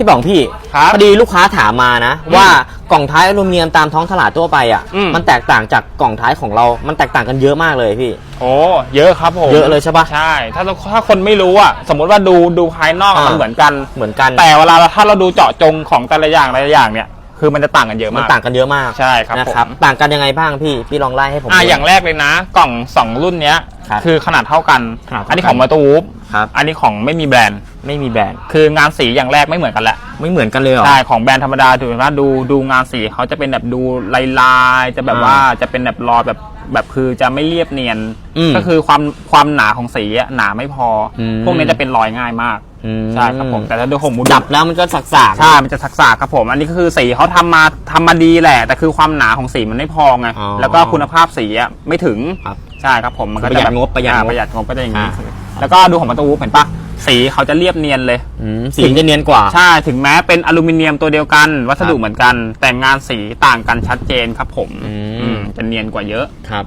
พี่ป๋องพี่ครับพอดีลูกค้าถามมานะ ว่ากล่องท้ายอลูมิเนียมตามท้องตลาดทั่วไปอะ อืม มันแตกต่างจากกล่องท้ายของเรา มันแตกต่างกันเยอะมากเลยพี่ โอ้เยอะครับผมเยอะเลยใช่ปะ ใช่ถ้าเราถ้าคนไม่รู้อะสมมติว่าดูดูภายนอกอะอ่ามั มันเหมือนกัน เหมือนกันแต่เวลาเราถ้าเราดูเจาะจงของแต่ละอย่างแต่ละอย่างเนี่ย คือมันจะต่างกันเยอะมันมาก ต่างกันเยอะมากใช่ครับนะครับผม ต่างกันยังไงบ้างพี่พี่ลองไล่ให้ผมอ่าดู อย่างแรกเลยนะ กล่องสองรุ่นเนี้ยครับคือขนาดเท่ากัน ขนาดเท่ากัน อันนี้ของมาตูวูฟ ครับ อันนี้ของไม่มีแบรนด์ไม่มีแบรนด์ คืองานสีอย่างแรกไม่เหมือนกันแหละไม่เหมือนกันเลยเหรอ ใช่ของแบรนด์ธรรมดาถือว่าดูดูงานสีเขาจะเป็นแบบดูลายลายๆจะแบบอ่าว่าจะเป็นแบบรอยแบบแบบคือจะไม่เรียบเนียน อืมก็คือความความหนาของสีอะหนาไม่พออม พวกนี้จะเป็นรอยง่ายมากอืมใช่ครับผมแต่ถ้าดูของมูดับแล้วมันก็สักๆ ใช่ มันจะสักๆครับผม อันนี้ก็คือสีเขาทำมาทำมาดีแหละ แต่คือความหนาของสีมันไม่พอไง อ๋อแล้วก็คุณภาพสีอะไม่ถึง ครับใช่ครับผม มันก็ประหยัดจะแบบงบประหยัดงบ อ่าประหยัดงบก็จะอย่างนี้อ่า แล้วก็ดูของประตูเห็นปะสีเขาจะเรียบเนียนเลย อืมสีมันจะเนียนกว่า ใช่ถึงแม้เป็นอลูมิเนียมตัวเดียวกัน วัสดุเหมือนกัน แต่งานสีต่างกันชัดเจนครับผมอืม อืมจะเนียนกว่าเยอะ ครับ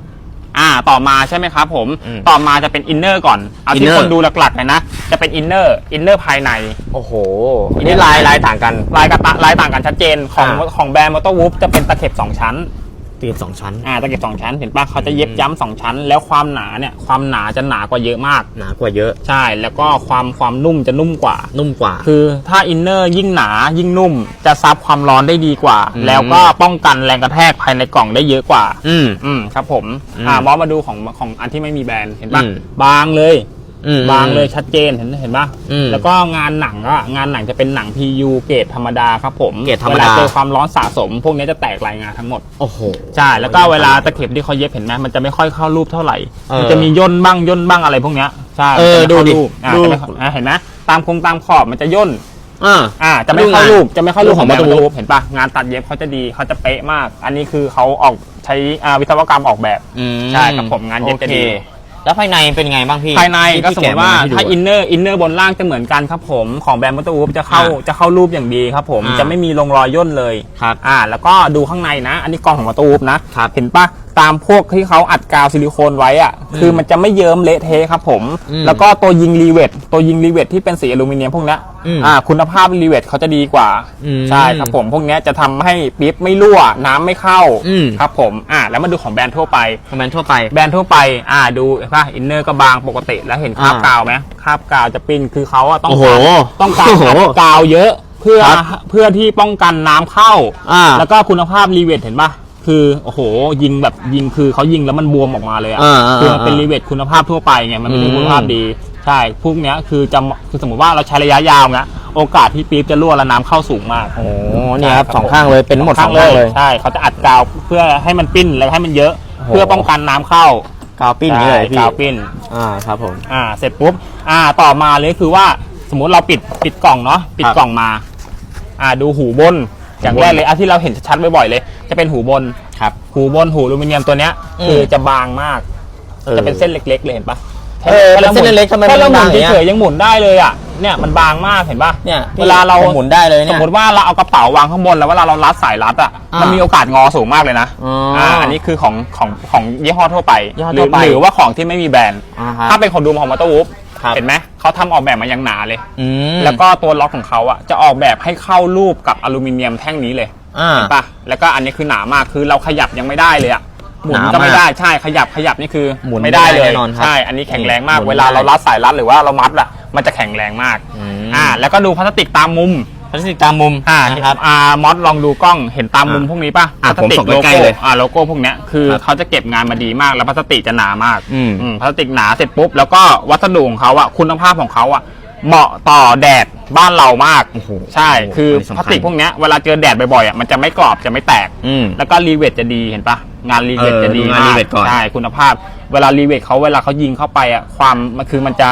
อ่า ต่อมาใช่ไหมครับผมอืมต่อมาจะเป็นอินเนอร์ก่อน เอาที่ inner คนดูหลักๆเลยนะ จะเป็นอินเนอร์อินเนอร์ภายใน โอ้โหอันนี้ลายลายต่างกัน ลายกระตะลายต่างกันชัดเจนของอ่า ของแบรนด์มอเตอร์วูฟจะเป็นตะเข็บ 2 ชั้น ตีบสองชั้น อ่าตะเข็บ2ชั้นเห็นปะเขาจะเย็บย้ำสองชั้น แล้วความหนาเนี่ยความหนาจะหนากว่าเยอะมาก หนากว่าเยอะ ใช่ แล้วก็ความความนุ่มจะนุ่มกว่า นุ่มกว่า คือถ้าอินเนอร์ยิ่งหนายิ่งนุ่ม จะซับความร้อนได้ดีกว่าอืมแล้วก็ป้องกันแรงกระแทกภายในกล่องได้เยอะกว่า อืมอืมครับผมอืมอ่ามอสมาดูของของอันที่ไม่มีแบรนด์เห็นปะอืมบางเลย อืมบางเลยชัดเจนเห็นเห็นปะอืมแล้วก็งานหนังก็งานหนังจะเป็นหนัง PU เกรดธรรมดาครับผมเกรดธรรมดาเวลาเจอความร้อนสะสม พวกนี้จะแตกรายงานทั้งหมด โอ้โห ใช่ แล้วก็เวลาตะเข็บที่เขาเย็บเห็นไหมมันจะไม่ค่อยเข้ารูปเท่าไหร่ เออมันจะมีย่นบ้างย่นบ้างอะไรพวกเนี้ยใช่เออมันจะไม่ดูดิเข้ารูปอ่าดู จะไม่เข้าอ่าเห็นไหมตามโครงตามขอบมันจะย่นอ่า อ่า จะไม่ดูงานเข้ารูปจะไม่เข้ารูปรูปขขอองงแบรนด์ Motor รูปเห็นปะงานตัดเย็บเขาจะดีเขาจะเป๊ะมาก อันนี้คือเขาออกใช้อ่าวิศวกรรมออกแบบ อืมใช่ครับผมงานเย็บจะดีโอค แล้วภายในเป็นไงบ้างพี่ภายในก็ที่สมพี่มติว่าแกะให้ดูถ้าอินเนอร์อินเนอร์บนล่างจะเหมือนกันครับผมของแบรนด์มัตเตอร์วูฟจะเข้าอ่าจะเข้ารูปอย่างดีครับผมอ่า จะไม่มีลงรอยย่นเลย ครับ อ่าแล้วก็ดูข้างในนะ อันนี้กล่องของมัตเตอร์วูฟนะครับ เห็นปะ ตามพวกที่เขาอัดกาวซิลิโคนไว้อะคือมันจะไม่เยิ้มเละเทะครับผม อืมแล้วก็ตัวยิงรีเวทตัวยิงรีเวทที่เป็นสีอลูมิเนียมพวกเนี้ยอืมอ่า คุณภาพรีเวทเขาจะดีกว่าอืมใช่ครับผม พวกเนี้ยจะทำให้ปิ๊บไม่รั่วน้ำไม่เข้าอืม ครับผมอ่าแล้วมาดูของแบรนด์ทั่วไป คอมเมนต์ทั่วไป แบรนด์ทั่วไป อ่า ดูเห็นป่ะอินเนอร์ก็บางปกติแล้วเห็นคราบอ่ากาวไหมคราบกาวจะปิ้น คือเขาอะต้องโอ้โหการต้องการโอ้โหอัดกาวเยอะ เพื่อ ครับเพื่อที่ป้องกันน้ำเข้า อ่า แล้วก็คุณภาพรีเวทเห็นป่ะ คือโอ้โหยิงแบบยิงคือเขายิงแล้วมันบวมออกมาเลยอะอ่าอ่าคือมันเป็นอ่ารีเวทคุณภาพทั่วไปไงมันไม่ใช่อืม คุณภาพดี ใช่พวกเนี้ยคือจะคือสมมติว่าเราใช้ระยะยาวเงี้ยโอกาสที่ปี๊บจะรั่วและน้ำเข้าสูงมาก โอ้เนี่ยครับสองข้างเลยเป็นทั้งหมดสองข้างเลยใช่เขาจะอัดกาวเพื่อให้มันปิ้นแล้วให้มันเยอะโอ้โหเพื่อป้องกันน้ำเข้ากาวปิ้นอย่างนี้เลยพี่กาวปิ้น อ่าครับผม อ่าเสร็จปุ๊บอ่าต่อมาเลยคือว่าสมมุติเราปิดปิดกล่องเนาะปิดครับกล่องมา อ่าดูหูบน อย่างหูบนแรกเลยอะที่เราเห็นชัดๆบ่อยๆเลย จะเป็นหูบน ครับ หูบนหูอลูมิเนียมตัวเนี้ยอืม คือจะบางมากออจะเป็นเส้นเล็กๆเลยเห็นปะเออเป็นเส้นเล็กๆทำไมมันแค่เราหมุบางนอย่างเงี้ย เฉยๆยังหมุนได้เลยอะเนี่ยมันบางมากเห็นปะเนี่ยพี่เวลาเราผมหมุนได้เลยสเนี่มยมติว่าเราเอากระเป๋าวางข้างบนแล้วเวลาเรารัดสายรัดอะอ่ามัมันมีโอกาสงอสูงมากเลยนะอ๋ออ่อันนี้คือของของของยี่ห้อทั่วไปยี่ห้อหรืทั่วไป หรือว่าของที่ไม่มีแบรนด์ อ่าฮะ ถ้าเป็นของดูมของมอเตอร์วูฟครับ เห็นไหมเขาทำออกแบบมาอย่างหนาเลย อืม แล้วก็ตัวล็อกของเขาอะจะออกแบบให้เข้ารูปกับอลูมิเนียมแท่งนี้เลย อ่า เห็นปะแล้วก็อันนี้คือหนามากคือเราขยับยังไม่ได้เลยอะหมุนหนามากก็ไม่ได้ใช่ขยับขยับนี่คือหมุนไม่ได้เลยไม่ได้แน่นอนครับใช่อันนี้แข็งแรงมากหมุนเวลาไม่ได้เรารัดสายรัดหรือว่าเรามัดอะมันจะแข็งแรงมากอืม อ่าแล้วก็ดูพลาสติกตามมุมพลาสติกตามมุมอ่านะครับอ่ามอสลองดูกล้องเห็นตามมุมอะพวกนี้ป่ะอะพลาสติผมส่กองโลใกล้โก้ๆเลยอ่าโลโก้พวกเนี้ยคือครับเขาจะเก็บงานมาดีมากแล้วพลาสติกจะหนามากอืมอืมพลาสติกหนาเสร็จปุ๊บแล้วก็วัสดุของเขาอะคุณภาพของเขาอะ เหมาะต่อแดดบ้านเรามาก โอ้โหใช่คืออันนี้สำคัญพลาสติกพวกเนี้ยเวลาเจอแดดบ่อยๆอะมันจะไม่กรอบจะไม่แตก อืม แล้วก็รีเวทจะดีเห็นปะงานรีเวทเออจะดีดูงานมากรีเวทก่อน ใช่คุณภาพ เวลารีเวทเขาเวลาเขายิงเข้าไปอะความมันคือมันจะ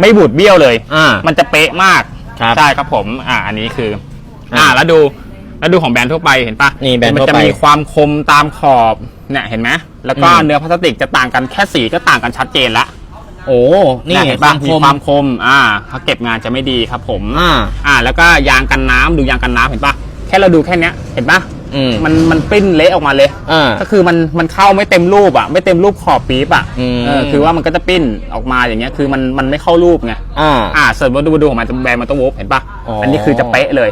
ไม่บูดเบี้ยวเลย อ่า มันจะเป๊ะมากครับใช่ครับผมอ่าอันนี้คือ อ่าอ่าแล้วดูแล้วดูของแบรนด์ทั่วไปเห็นปะนี่แบรนด์มัทั่วจะไปมีความคมตามขอบเนี่ยเห็นไหมแล้วก็อืม เนื้อพลาสติกจะต่างกันแค่สีก็ต่างกันชัดเจนละ โอ้นี่เห็นควาปะมคมีมความคม อ่าเขาเก็บงานจะไม่ดีครับผม อ่าอ่า แล้วก็ยางกันน้ำดูยางกันน้ำเห็นปะแค่เราดูแค่เนี้ยเห็นปะอืมมันมันปริ้นเละออกมาเลย อ่า ก็คือมันมันเข้าไม่เต็มรูปอะไม่เต็มรูปขอบปี๊บอะอืม เออคือว่ามันก็จะปริ้นออกมาอย่างเงี้ยคือมันมันไม่เข้ารูปไงอ่า อ่าเสิร์ฟมาดูดูของมันแบรนด์มันต้องวูฟเห็นปะอ๋ออัอั นนี้คือจะเป๊ะเลย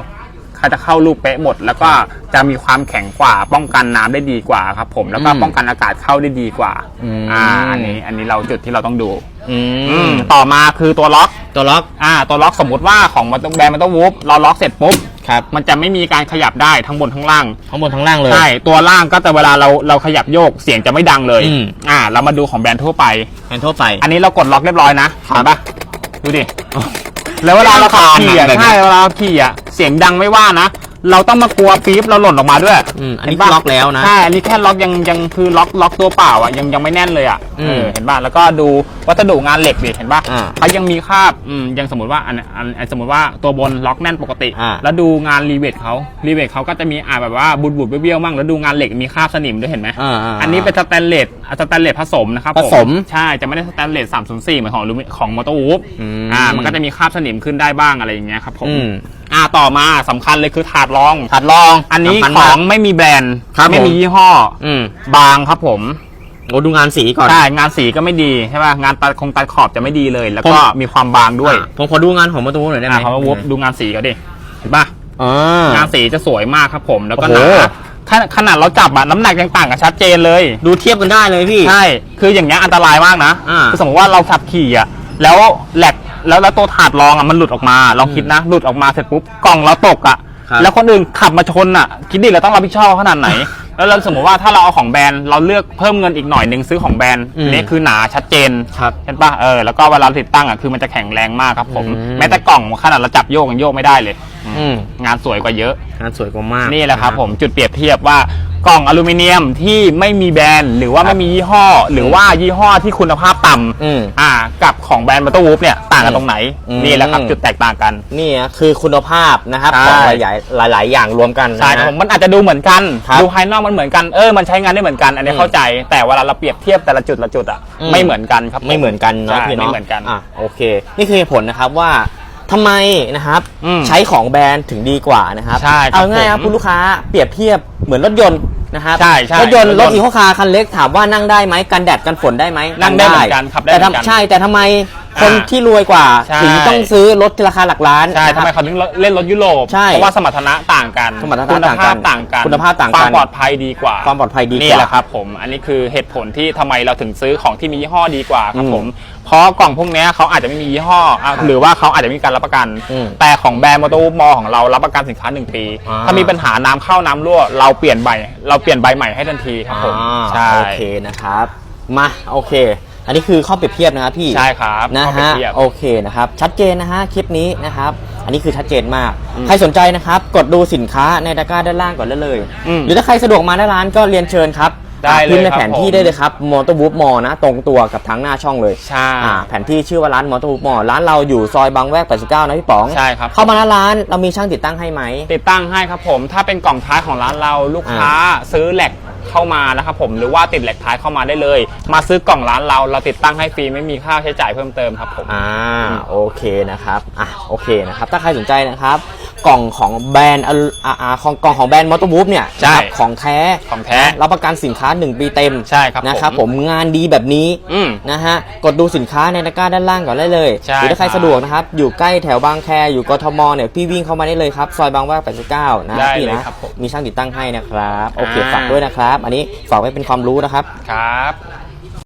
เขาจะเข้ารูปเป๊ะหมด แล้วก็จะมีความแข็งกว่าป้องกันน้ำได้ดีกว่าครับผมแล้วก็อืมป้องกันอากาศเข้าได้ดีกว่าอืมอ่าอันนี้อันนี้เราจุดที่เราต้องดู อือืมมต่อมาคือตัวล็อก ตัวล็อกอ่า ตัวล็อกสมมุติว่าของมันต้องแบรนด์มันต้องวูฟเราล็อกเสร็จปุ๊บ ครับมันจะไม่มีการขยับได้ทั้งบนทั้งล่าง ทั้งบนทั้งล่างเลย ใช่ ตัวล่างก็จะเวลาเราเราขยับโยกเสียงจะไม่ดังเลย อืม อ่า เรามาดูของแบรนด์ทั่วไป แทนทั่วไป อันนี้เรากดล็อกเรียบร้อยนะครับเห็นปะดูดิอ๋อแล้วเวลาเราขับขี่อะแบบนี้ ใช่เวลาเราขี่อะ เสียงดังไม่ว่านะ เราต้องมากลัวปี๊บเราหล่นออกมาด้วยอืมอันนี้เห็ปะล็อกแล้วนะ ใช่อันนี้แค่ล็อกยังยังคือล็อกล็อกตัวเปล่าอะยังยังไม่แน่นเลยอะอืมเออเห็นป่ะแล้วก็ดูวัสดุงานเหล็กดิเห็นป่ะอ่าเขายังมีคราบอืมยังสมมติว่าอันอันอันสมมติว่าตัวบนล็อกแน่นปกติ อ่า แล้วดูงานรีเวทเขารีเวทเขาก็จะมีอ่าแบบว่าบุดบุดๆเบี้ยวๆมั่งแล้วดูงานเหล็กมีคราบสนิมด้วยเห็นไหม อ่าา อันนี้เป็นสแตนเลสอะสแตนเลสผสมนะครับผสมใช่จะไม่ได้สแตนเลส304เหมือนของลูมิของมอเตอร์วูฟอืมอ่ามันก็จะมีคราบสนิมขึ้นได้บ้างอะไรอย่างเงี้ยครับผม อืม อ่าต่อมาสำคัญเลยคือถาดรอง ถัดลองอันนี้สำคัญขมาอก งไม่มีแบรนด์ ครับไม่มีผม ยี่ห้อ อืมบางครับผมโอ้ดูงานสีก่อน ใช่งานสีก็ไม่ดีใช่ป่ะงานตัดคงตัดขอบจะไม่ดีเลย แล้วก็ผม มีความบางด้วยอะผมขอดูงานของประตูหน่อยได้ไหมอ่าเขาวูฟดูงานสีก็ดิเห็นป่ะ อ่า งานสีจะสวยมากครับผมแล้วก็โอ้หโหนาขนาดขนาดเราจับอะน้ำหนักยังต่างกันชัดเจนเลย ดูเทียบกันได้เลยพี่ ใช่ คืออย่างเงี้ยอันตรายมากนะ อ่า คือสมมติว่าเราขับขี่อะแล้วแหลก แล้วแล้วตัวถาดรองอะมันหลุดออกมาลองคิดนะหลุดออกมาเสร็จปุ๊บกล่องเราตกอะครับ แล้วคนอื่นขับมาชนอะ คิดดิเราต้องรับผิดชอบขนาดไหน แล้วเราสมมติว่าถ้าเราเอาของแบรนด์เราเลือกเพิ่มเงินอีกหน่อยหนึ่งซื้อของแบรนด์อืม นี่คือหนาชัดเจน ครับ เห็นปะเออแล้วก็เวลาติดตั้งอะคือมันจะแข็งแรงมากครับผม อืม แม้แต่กล่องขนาดเราจับโยกยังโยกไม่ได้เลย อืมงานสวยกว่าเยอะ งานสวยกว่ามากนี่แหละครับผมจุดเปรียบเทียบว่า กล่องอลูมิเนียมที่ไม่มีแบรนด์หรือว่าไม่มียี่ห้อ หรือว่ายี่ห้อที่คุณภาพต่ำอืมอ่า กับของแบรนด์มัตเตอร์วูฟเนี่ยต่างกันตรงไหนอืม นี่แหละครับจุดแตกต่างกัน นี่นะคือคุณภาพนะครับใช่ ของหลายๆหลาย ๆ อย่างรวมกันนะใช่ครับผมมันอาจจะดูเหมือนกัน ครับดูภายนอกมันเหมือนกันเออมันใช้งานได้เหมือนกัน อันนี้อืมเข้าใจ แต่เวลาเราเปรียบเทียบแต่ละจุดละจุดอะอืม ไม่เหมือนกันครับผ ไม่เหมือนกันเนาะใช่พี่เนาะไม่เหมือนกันอะโอเค นี่คือเหตุผลนะครับว่าทำไมนะครับ อืมใช้ของแบรนด์ถึงดีกว่านะครับ ใช่ครับเอาง่ายครับผม คุณลูกค้าเปรียบเทียบเห มือนรถยนต์นะครับใช่ใช่รถยนต์รรถถยนต์อีโคคาร์คันเล็กถามว่านั่งได้ไหมกันแดดกันฝนได้ไหมนั่งได้เหมือนกันขับได้แต่เหมือนกันทำใช่แต่ทำไมคนอ่าที่รวยกว่าใช่ ถึงต้องซื้อรถที่ราคาหลักล้านใช่นะคทำรับ ไมเขาถึงเล่นรถยุโรป ใช่เพราะว่าสมรรถนะต่างกันสมรรถนะคุณต่างกัภานพต่างกันคุณภาพต่างกัน ความปลอดภัยดีกว่า ความปลอดภัยดีกว่า นี่แหละครับผม อันนี้คือเหตุผลที่ทำไมเราถึงซื้อของที่มียี่ห้อดีกว่าครับอืมผม เพราะกล่องพวกเนี้ยเขาอาจจะไม่มียี่ห้ออะหรือว่าเขาอาจจะมีการรับประกัน อืมแต่ของแบรนด์มอเตอร์มอของเรารับประกันสินค้า 1 ปี อ่า ถ้ามีปัญหาน้ำเข้าน้ำรั่ว เราเปลี่ยนใบเราเปลี่ยนใบใหม่ให้ทันทีครับผมอ่าใช่โอเคนะครับ มาโอเค อันนี้คือข้อเปรียบเทียบนะครับพี่ ใช่ครับนะเข้าไปฮะเทียบ โอเคนะครับ ชัดเจนนะฮะคลิปนี้นะครับ อันนี้คือชัดเจนมาก ใครสนใจนะครับ กดดูสินค้าในตะกร้าด้านล่างก่อนได้เลย อืมหรือถ้าใครสะดวกมาหน้าร้านก็เรียนเชิญครับ ได้เลยพิมพ์ในครับแผนที่ผมได้เลยครับมอเตอร์บูฟมอนะ ตรงตัวกับทั้งหน้าช่องเลยใช่อ่าแผนที่ชื่อว่าร้านมอเตอร์บูฟมอร้านเราอยู่ซอยบางแวก 89 นะพี่ป๋องใช่ครับเข้ามาหน้าร้านเรามีช่างติดตั้งให้ไหมติดตั้งให้ครับผม ถ้าเป็นกล่องท้ายของร้านเราลูกค้าซื้อแหลกเข้ามานะครับผมหรือว่าติดแหลกท้ายเข้ามาได้เลย มาซื้อกล่องร้านเราเราติดตั้งให้ฟรีไม่มีค่าใช้จ่ายเพิ่มเติมครับผมอ่าโอเคนะครับอะโอเคนะครับถ้าใครสนใจนะครับ กล่องของแบรนด์อ่าอ่าของกล่องของแบรนด์มอเตอร์วูฟเนี่ยใช่ นะครับของแท้ของแท้นะรับประกันสินค้า 1 ปีเต็มใช่ครับผมนะครับผมงานดีแบบนี้อืม นะฮะกดดูสินค้าในตะกร้าด้านล่างก่อนได้เลยใช่หรือถ้าใครครับสะดวกนะครับ อยู่ใกล้แถวบางแคอยู่กทมเนี่ยพี่วิ่งเข้ามาได้เลยครับ ซอยบางแวก89 นะได้พี่เลยนะครับผมมีช่างติดตั้งให้นะครับ โอเคอ่า ฝากด้วยนะครับ อันนี้ฝากไว้เป็นความรู้นะครับ ครับ